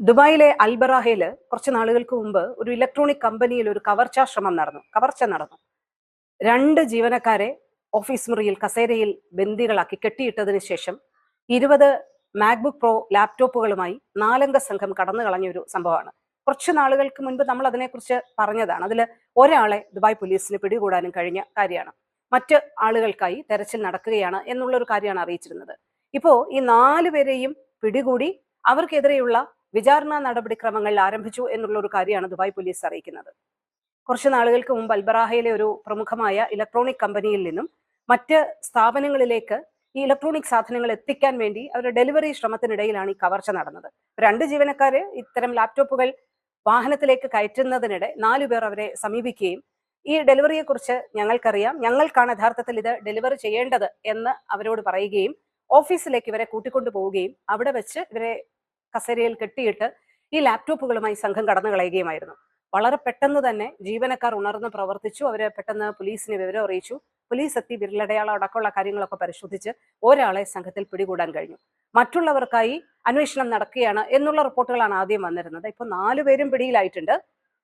ദുബായിലെ അൽബറാഹയിൽ കുറച്ച് നാളുകൾക്ക് മുമ്പ് ഒരു ഇലക്ട്രോണിക് കമ്പനിയിൽ ഒരു കവർച്ചാ ശ്രമം നടന്നു. കവർച്ച നടന്നു. രണ്ട് ജീവനക്കാരെ ഓഫീസ് മുറിയിൽ കസേരയിൽ ബന്ദികളാക്കി കെട്ടിയിട്ടതിന് ശേഷം ഇരുപത് മാക്ബുക്ക് പ്രോ ലാപ്ടോപ്പുകളുമായി നാലംഗ സംഘം കടന്നു കളഞ്ഞൊരു സംഭവമാണ്. കുറച്ച് നാളുകൾക്ക് മുൻപ് നമ്മൾ അതിനെക്കുറിച്ച് പറഞ്ഞതാണ്. അതിൽ ഒരാളെ ദുബായ് പോലീസിന് പിടികൂടാനും കഴിഞ്ഞ കാര്യമാണ്. മറ്റ് ആളുകൾക്കായി തെരച്ചിൽ നടക്കുകയാണ് എന്നുള്ളൊരു കാര്യമാണ് അറിയിച്ചിരുന്നത്. ഇപ്പോൾ ഈ നാല് പേരെയും പിടികൂടി അവർക്കെതിരെയുള്ള വിചാരണ നടപടിക്രമങ്ങൾ ആരംഭിച്ചു എന്നുള്ള ഒരു കാര്യമാണ് ദുബായ് പോലീസ് അറിയിക്കുന്നത്. കുറച്ച് നാളുകൾക്ക് മുമ്പ് അൽബറാഹയിലെ ഒരു പ്രമുഖമായ ഇലക്ട്രോണിക് കമ്പനിയിൽ നിന്നും മറ്റ് സ്ഥാപനങ്ങളിലേക്ക് ഈ ഇലക്ട്രോണിക് സാധനങ്ങൾ എത്തിക്കാൻ വേണ്ടി അവരുടെ ഡെലിവറി ശ്രമത്തിനിടയിലാണ് ഈ കവർച്ച നടന്നത്. രണ്ട് ജീവനക്കാര് ഇത്തരം ലാപ്ടോപ്പുകൾ വാഹനത്തിലേക്ക് കയറ്റുന്നതിനിടെ നാലുപേർ അവരെ സമീപിക്കുകയും ഈ ഡെലിവറിയെ കുറിച്ച് ഞങ്ങൾക്കറിയാം. ഞങ്ങൾക്കാണ് യഥാർത്ഥത്തിൽ ഇത് ഡെലിവറി ചെയ്യേണ്ടത് എന്ന് അവരോട് പറയുകയും ഓഫീസിലേക്ക് ഇവരെ കൂട്ടിക്കൊണ്ടു പോവുകയും അവിടെ വെച്ച് ഇവരെ കസേരയിൽ കെട്ടിയിട്ട് ഈ ലാപ്ടോപ്പുകളുമായി സംഘം കടന്നു കളയുകയുമായിരുന്നു. വളരെ പെട്ടെന്ന് തന്നെ ജീവനക്കാർ ഉണർന്ന് പ്രവർത്തിച്ചു. അവരെ പെട്ടെന്ന് പോലീസിനെ വിവരം അറിയിച്ചു. പോലീസ് എത്തി വിരലടയാളം അടക്കമുള്ള കാര്യങ്ങളൊക്കെ പരിശോധിച്ച് ഒരാളെ സംഘത്തിൽ പിടികൂടാൻ കഴിഞ്ഞു. മറ്റുള്ളവർക്കായി അന്വേഷണം നടക്കുകയാണ് എന്നുള്ള റിപ്പോർട്ടുകളാണ് ആദ്യം വന്നിരുന്നത്. ഇപ്പോൾ നാലുപേരും പിടിയിലായിട്ടുണ്ട്.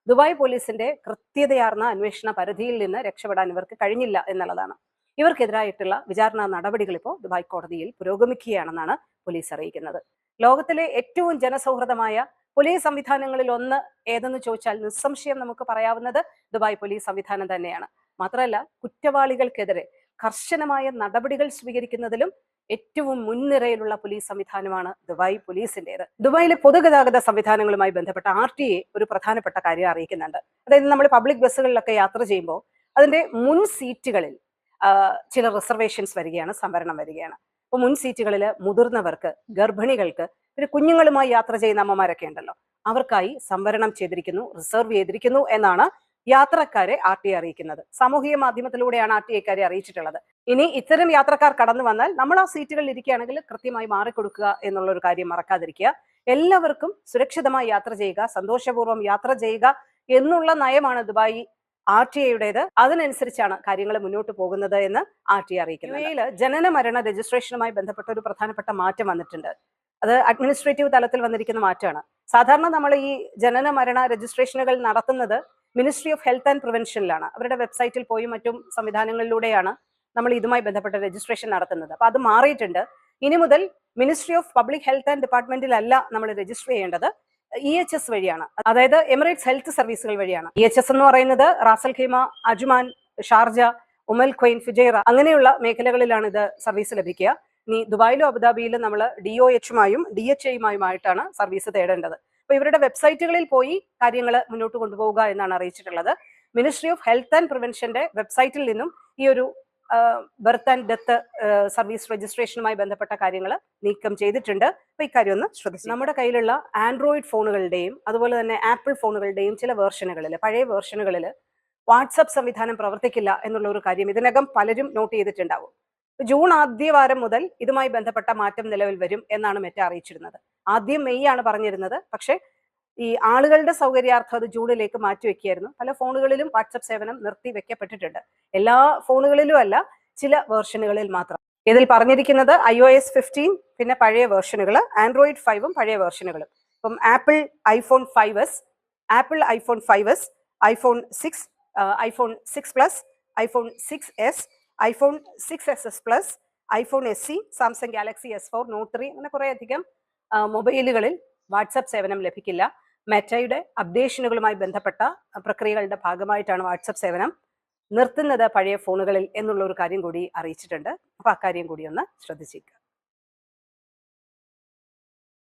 ദുബായ് പോലീസിന്റെ കൃത്യതയാർന്ന അന്വേഷണ പരിധിയിൽ നിന്ന് രക്ഷപ്പെടാൻ ഇവർക്ക് കഴിഞ്ഞില്ല എന്നുള്ളതാണ്. ഇവർക്കെതിരായിട്ടുള്ള വിചാരണ നടപടികൾ ഇപ്പോൾ ദുബായ് കോടതിയിൽ പുരോഗമിക്കുകയാണെന്നാണ് പോലീസ് അറിയിക്കുന്നത്. ലോകത്തിലെ ഏറ്റവും ജനസൗഹൃദമായ പോലീസ് സംവിധാനങ്ങളിൽ ഒന്ന് ഏതെന്ന് ചോദിച്ചാൽ നിസ്സംശയം നമുക്ക് പറയാവുന്നത് ദുബായ് പോലീസ് സംവിധാനം തന്നെയാണ്. മാത്രമല്ല കുറ്റവാളികൾക്കെതിരെ കർശനമായ നടപടികൾ സ്വീകരിക്കുന്നതിലും ഏറ്റവും മുൻനിരയിലുള്ള പോലീസ് സംവിധാനമാണ് ദുബായ് പോലീസിന്റേത് ദുബായിലെ പൊതുഗതാഗത സംവിധാനങ്ങളുമായി ബന്ധപ്പെട്ട ആർ ടി എ ഒരു പ്രധാനപ്പെട്ട കാര്യം അറിയിക്കുന്നുണ്ട്. അതായത് നമ്മൾ പബ്ലിക് ബസ്സുകളിലൊക്കെ യാത്ര ചെയ്യുമ്പോൾ അതിന്റെ മുൻ സീറ്റുകളിൽ ചില റിസർവേഷൻസ് വരികയാണ് സംവരണം വരികയാണ്. അപ്പോൾ മുൻ സീറ്റുകളിൽ മുതിർന്നവർക്ക് ഗർഭിണികൾക്ക് പിന്നെ കുഞ്ഞുങ്ങളുമായി യാത്ര ചെയ്യുന്ന അമ്മമാരൊക്കെ ഉണ്ടല്ലോ. അവർക്കായി സംവരണം ചെയ്തിരിക്കുന്നു റിസർവ് ചെയ്തിരിക്കുന്നു എന്നാണ് യാത്രക്കാരെ ആർ ടി അറിയിക്കുന്നത്. സാമൂഹിക മാധ്യമത്തിലൂടെയാണ് ആർ ടി ഐക്കാരെ അറിയിച്ചിട്ടുള്ളത്. ഇനി ഇത്തരം യാത്രക്കാർ കടന്നു വന്നാൽ നമ്മൾ ആ സീറ്റുകളിൽ ഇരിക്കുകയാണെങ്കിൽ കൃത്യമായി മാറിക്കൊടുക്കുക എന്നുള്ള ഒരു കാര്യം മറക്കാതിരിക്കുക. എല്ലാവർക്കും സുരക്ഷിതമായി യാത്ര ചെയ്യുക സന്തോഷപൂർവം യാത്ര ചെയ്യുക എന്നുള്ള നയമാണ് ദുബായി ആർ ടി ഐയുടേത് അതിനനുസരിച്ചാണ് കാര്യങ്ങൾ മുന്നോട്ട് പോകുന്നത് എന്ന് ആർ ടി അറിയിക്കുന്നു യു എയിൽ ജനന മരണ രജിസ്ട്രേഷനുമായി ബന്ധപ്പെട്ട ഒരു പ്രധാനപ്പെട്ട മാറ്റം വന്നിട്ടുണ്ട്. അത് അഡ്മിനിസ്ട്രേറ്റീവ് തലത്തിൽ വന്നിരിക്കുന്ന മാറ്റമാണ്. സാധാരണ നമ്മൾ ഈ ജനന മരണ രജിസ്ട്രേഷനുകൾ നടത്തുന്നത് മിനിസ്ട്രി ഓഫ് ഹെൽത്ത് ആൻഡ് പ്രിവെൻഷനിലാണ്. അവരുടെ വെബ്സൈറ്റിൽ പോയി മറ്റും സംവിധാനങ്ങളിലൂടെയാണ് നമ്മൾ ഇതുമായി ബന്ധപ്പെട്ട രജിസ്ട്രേഷൻ നടത്തുന്നത്. അപ്പൊ അത് മാറിയിട്ടുണ്ട്. ഇനി മുതൽ ministry of public health and ഡിപ്പാർട്ട്മെന്റിലല്ല നമ്മൾ രജിസ്റ്റർ ചെയ്യേണ്ടത്. ഇ എച്ച് എസ് വഴിയാണ്. അതായത് എമിറേറ്റ്സ് ഹെൽത്ത് സർവീസുകൾ വഴിയാണ്. ഇ എച്ച് എസ് എന്ന് പറയുന്നത് Ras al Khaimah Ajman Sharjah Umm al Quwain Fujairah അങ്ങനെയുള്ള മേഖലകളിലാണ് ഇത് സർവീസ് ലഭിക്കുക. ഇനി ദുബായിലും അബുദാബിയിലും നമ്മൾ ഡി ഒ എച്ചുമായും ഡി എച്ച് ഐയുമായുമായിട്ടാണ് സർവീസ് തേടേണ്ടത്. അപ്പൊ ഇവരുടെ വെബ്സൈറ്റുകളിൽ പോയി കാര്യങ്ങൾ മുന്നോട്ട് കൊണ്ടുപോവുക എന്നാണ് അറിയിച്ചിട്ടുള്ളത്. മിനിസ്ട്രി ഓഫ് ഹെൽത്ത് ആൻഡ് പ്രിവെൻഷന്റെ വെബ്സൈറ്റിൽ നിന്നും ഈ ഒരു ബർത്ത് ആൻഡ് ഡെത്ത് സർവീസ് രജിസ്ട്രേഷനുമായി ബന്ധപ്പെട്ട കാര്യങ്ങൾ നീക്കം ചെയ്തിട്ടുണ്ട്. അപ്പൊ ഇക്കാര്യം ഒന്ന് ശ്രദ്ധിച്ചു നമ്മുടെ കയ്യിലുള്ള ആൻഡ്രോയിഡ് ഫോണുകളുടെയും അതുപോലെ തന്നെ ആപ്പിൾ ഫോണുകളുടെയും ചില വേർഷനുകളിൽ പഴയ വേർഷനുകളിൽ വാട്സപ്പ് സംവിധാനം പ്രവർത്തിക്കില്ല എന്നുള്ള ഒരു കാര്യം ഇതിനകം പലരും നോട്ട് ചെയ്തിട്ടുണ്ടാവും. ജൂൺ ആദ്യവാരം മുതൽ ഇതുമായി ബന്ധപ്പെട്ട മാറ്റം നിലവിൽ വരും എന്നാണ് മെറ്റ അറിയിച്ചിരുന്നത്. ആദ്യം മെയ് ആണ് പറഞ്ഞിരുന്നത്. പക്ഷേ ഈ ആളുകളുടെ സൗകര്യാർത്ഥം അത് ജൂണിലേക്ക് മാറ്റിവെക്കുകയായിരുന്നു പല ഫോണുകളിലും വാട്സപ്പ് സേവനം നിർത്തി വെക്കപ്പെട്ടിട്ടുണ്ട്. എല്ലാ ഫോണുകളിലും അല്ല ചില വേർഷനുകളിൽ മാത്രം. ഇതിൽ പറഞ്ഞിരിക്കുന്നത് ഐ ഒ എസ് ഫിഫ്റ്റീൻ പിന്നെ പഴയ വേർഷനുകൾ ആൻഡ്രോയിഡ് ഫൈവും പഴയ വേർഷനുകളും. ഇപ്പം Apple iPhone five S Apple iPhone five S iPhone six iPhone six plus iPhone six S iPhone six S S plus iPhone S C Samsung Galaxy S four note three അങ്ങനെ കുറേ അധികം മൊബൈലുകളിൽ WhatsApp സേവനം ലഭിക്കില്ല. മെറ്റയുടെ അപ്ഡേഷനുകളുമായി ബന്ധപ്പെട്ട പ്രക്രിയകളുടെ ഭാഗമായിട്ടാണ് WhatsApp സേവനം നിർത്തുന്നത് പഴയ ഫോണുകളിൽ എന്നുള്ള ഒരു കാര്യം കൂടി അറിയിച്ചിട്ടുണ്ട്. അപ്പൊ അക്കാര്യം കൂടി ഒന്ന് ശ്രദ്ധിച്ചേക്കുക